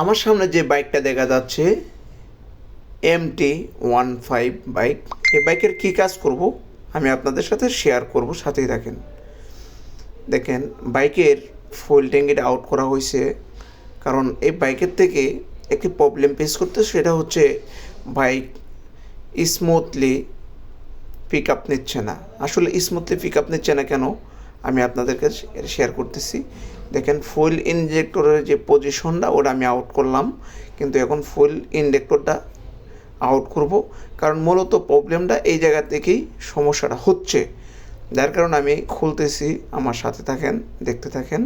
আমার সামনে যে বাইকটা দেখা যাচ্ছে এমটি ওয়ান ফাইভ বাইক। এই বাইকের কী কাজ করব? আমি আপনাদের সাথে শেয়ার করব, সাথেই থাকেন। দেখেন, বাইকের ফুল ট্যাঙ্কিটা আউট করা হয়েছে। কারণ এই বাইকের থেকে একটি প্রবলেম ফেস করতে সেটা হচ্ছে বাইক স্মুথলি পিক আপ নিচ্ছে না। আসলে স্মুথলি পিক আপ নিচ্ছে না কেন? আমি আপনাদেরকে শেয়ার করতেছি। দেখেন ফুল ইনজেক্টরের যে পজিশনটা ওটা আমি আউট করলাম। কিন্তু এখন ফুল ইনজেক্টরটা আউট করব। কারণ মূলত প্রবলেমটা এই জায়গা থেকেই সমস্যাটা হচ্ছে। যার কারণে আমি খুলতেছি, আমার সাথে থাকেন, দেখতে থাকেন।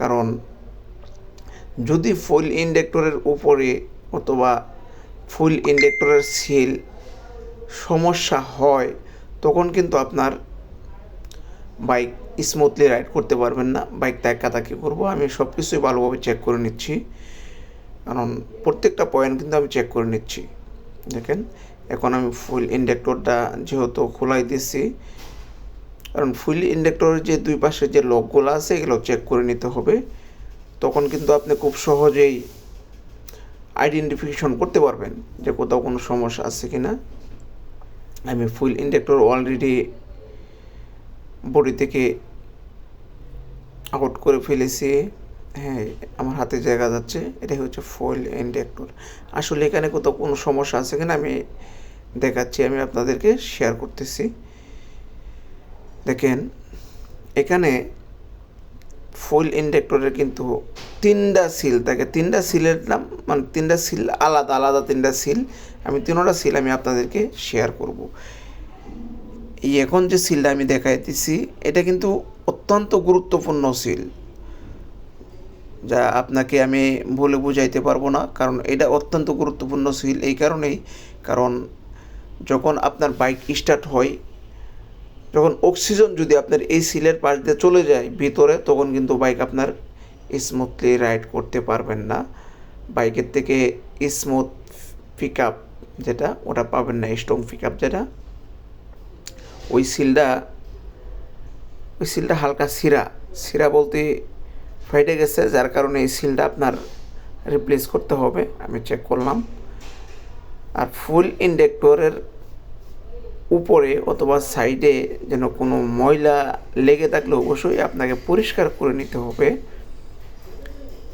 কারণ যদি ফুল ইন্ডেক্টরের উপরে অথবা ফুল ইন্ডেক্টরের সিল সমস্যা হয়, তখন কিন্তু আপনার বাইক স্মুথলি রাইড করতে পারবেন না, বাইক তাকি করব, আমি সব কিছুই ভালোভাবে চেক করে নিচ্ছি। কারণ প্রত্যেকটা পয়েন্ট কিন্তু আমি চেক করে নিচ্ছি। দেখেন, এখন আমি ফুল ইন্ডেক্টরটা যেহেতু খোলাই দিচ্ছি কারণ ফুল ইন্ডেক্টরের যে দুই পাশে যে লকগুলো আছে, এগুলো চেক করে নিতে হবে। তখন কিন্তু আপনি খুব সহজেই আইডেন্টিফিকেশন করতে পারবেন যে কোথাও কোনো সমস্যা আছে কি না আমি ফুল ইন্ডেক্টর অলরেডি বডি থেকে আউট করে ফেলেছি। হ্যাঁ আমার হাতে জায়গা যাচ্ছে। এটাই হচ্ছে ফুল ইন্ডেক্টর আসলে এখানে কোথাও কোনো সমস্যা আছে কিনা আমি দেখাচ্ছি, আমি আপনাদেরকে শেয়ার করতেছি। দেখেন, এখানে ফুল ইন্ডেক্টরের কিন্তু তিনটা সিল থাকে। তিনটা সিলের নাম মানে তিনটা সিল আলাদা আলাদা তিনটা সিল আমি তিনোটা সিল আমি আপনাদেরকে শেয়ার করব। এই এখন যে সিলটা আমি দেখাইতেছি, এটা কিন্তু অত্যন্ত গুরুত্বপূর্ণ সিল। যা আপনাকে আমি বলে বুঝাইতে পারব না, কারণ এটা অত্যন্ত গুরুত্বপূর্ণ সিল এই কারণেই। কারণ যখন আপনার বাইক স্টার্ট হয়, যখন অক্সিজেন যদি আপনার এই সিলের পাশ দিয়ে চলে যায় ভিতরে, তখন কিন্তু বাইক আপনার স্মুথলি রাইড করতে পারবেন না। বাইকের থেকে স্মুথ পিক আপ যেটা, ওটা পাবেন না স্ট্রং পিক আপ যেটা। ওই সিলটা ওই সিলটা হালকা সিরা সিরা বলতে ফেটে গেছে, যার কারণে এই সিলটা আপনার রিপ্লেস করতে হবে। আমি চেক করলাম। আর ফুল ইন্ডেক্টরের উপরে অথবা সাইডে যেন কোনো ময়লা লেগে থাকলে অবশ্যই আপনাকে পরিষ্কার করে নিতে হবে।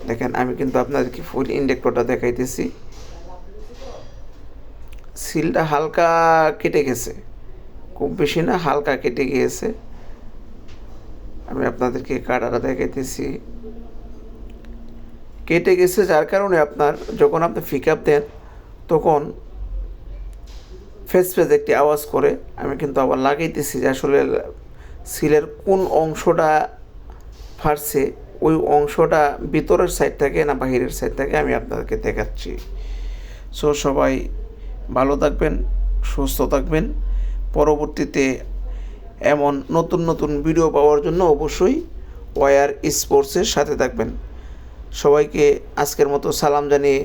দেখেন, আমি কিন্তু আপনাদেরকে ফুল ইন্ডেক্টরটা দেখাইতেছি। সিলটা হালকা কেটে গেছে। খুব বেশি না, হালকা কেটে গিয়েছে। আমি আপনাদেরকে কাটাটা দেখাইতেছি। কেটে গেছে যার কারণে আপনার যখন আপনি পিক আপ দেন, তখন ফেস ফেস একটি আওয়াজ করে। আমি কিন্তু আবার লাগাইতেছি যে আসলে সিলের কোন অংশটা ফাটছে, ওই অংশটা ভিতরের সাইড থেকে না বাহিরের সাইড থেকে, আমি আপনাদেরকে দেখাচ্ছি। সো সবাই ভালো থাকবেন, সুস্থ থাকবেন। পরবর্তীতে এমন নতুন নতুন ভিডিও পাওয়ার জন্য অবশ্যই ওয়ার স্পোর্টসের সাথে থাকবেন। সবাইকে আজকের মতো সালাম জানিয়ে